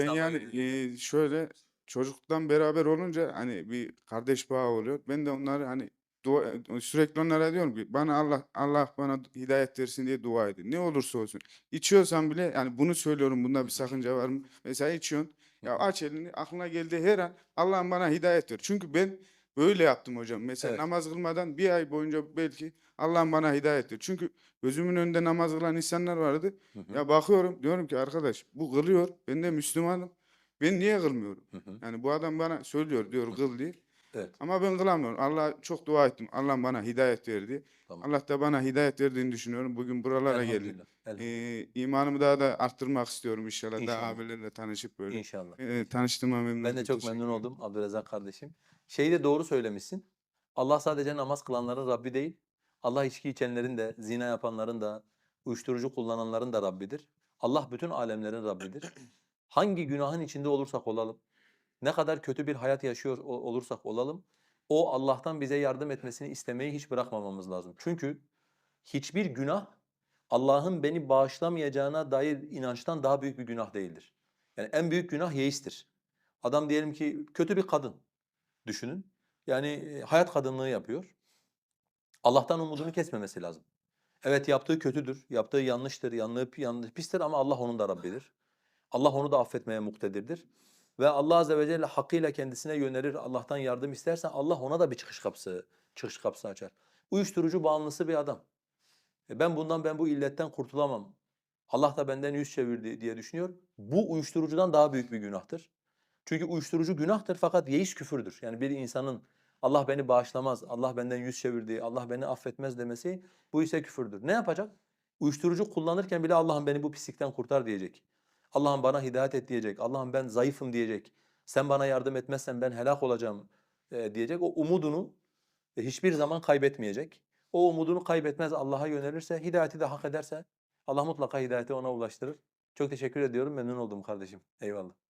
ben yani eee, şöyle çocukluktan beraber olunca hani bir kardeş bağı oluyor. Ben de onları hani dua, sürekli onlara diyorum ki bana Allah Allah bana hidayet versin diye dua edin. Ne olursa olsun. İçiyorsan bile yani bunu söylüyorum. Bunda bir sakınca var mı? Mesela içiyorsun. Ya aç elini aklına geldiği her an Allah'ım bana hidayet ver. Çünkü ben böyle yaptım hocam. Mesela Evet. namaz kılmadan bir ay boyunca belki Allah'ım bana hidayet ver. Çünkü gözümün önünde namaz kılan insanlar vardı. Hı hı. Ya bakıyorum diyorum ki arkadaş bu kılıyor. Ben de Müslümanım. Ben niye kılmıyorum? Hı hı. Yani bu adam bana söylüyor diyor kıl diye. Evet. Ama ben kılamıyorum. Allah çok dua ettim. Allah bana hidayet verdi. Tamam. Allah da bana hidayet verdiğini düşünüyorum. Bugün buralara geldim. Ee, imanımı daha da arttırmak istiyorum inşallah. Daha İnşallah. abilerle tanışıp böyle. İnşallah. Ee, tanıştığıma memnun Ben de çok memnun oldum Abdülrezzak kardeşim. Şeyi de doğru söylemişsin. Allah sadece namaz kılanların Rabbi değil. Allah içki içenlerin de, zina yapanların da, uyuşturucu kullananların da Rabbidir. Allah bütün alemlerin Rabbidir. Hangi günahın içinde olursak olalım, ne kadar kötü bir hayat yaşıyor olursak olalım, o Allah'tan bize yardım etmesini istemeyi hiç bırakmamamız lazım. Çünkü hiçbir günah Allah'ın beni bağışlamayacağına dair inançtan daha büyük bir günah değildir. Yani en büyük günah yeistir. Adam diyelim ki kötü bir kadın düşünün. Yani e, hayat kadınlığı yapıyor. Allah'tan umudunu kesmemesi lazım. Evet yaptığı kötüdür, yaptığı yanlıştır, yanlığı yanlış pistir ama Allah onun da Rabbidir. Allah onu da affetmeye muktedirdir. Ve Allah azze ve celle hakkıyla kendisine yönelir, Allah'tan yardım istersen Allah ona da bir çıkış kapısı, çıkış kapısı açar. Uyuşturucu bağımlısı bir adam. E ben bundan ben bu illetten kurtulamam. Allah da benden yüz çevirdi diye düşünüyor. Bu uyuşturucudan daha büyük bir günahtır. Çünkü uyuşturucu günahtır fakat yeis küfürdür. Yani bir insanın Allah beni bağışlamaz, Allah benden yüz çevirdi, Allah beni affetmez demesi bu ise küfürdür. Ne yapacak? Uyuşturucu kullanırken bile Allah'ım beni bu pislikten kurtar diyecek. Allah'ım bana hidayet et diyecek. Allah'ım ben zayıfım diyecek. Sen bana yardım etmezsen ben helak olacağım e, diyecek. O umudunu e, hiçbir zaman kaybetmeyecek. O umudunu kaybetmez Allah'a yönelirse, hidayeti de hak ederse Allah mutlaka hidayeti ona ulaştırır. Çok teşekkür ediyorum. Memnun oldum kardeşim. Eyvallah.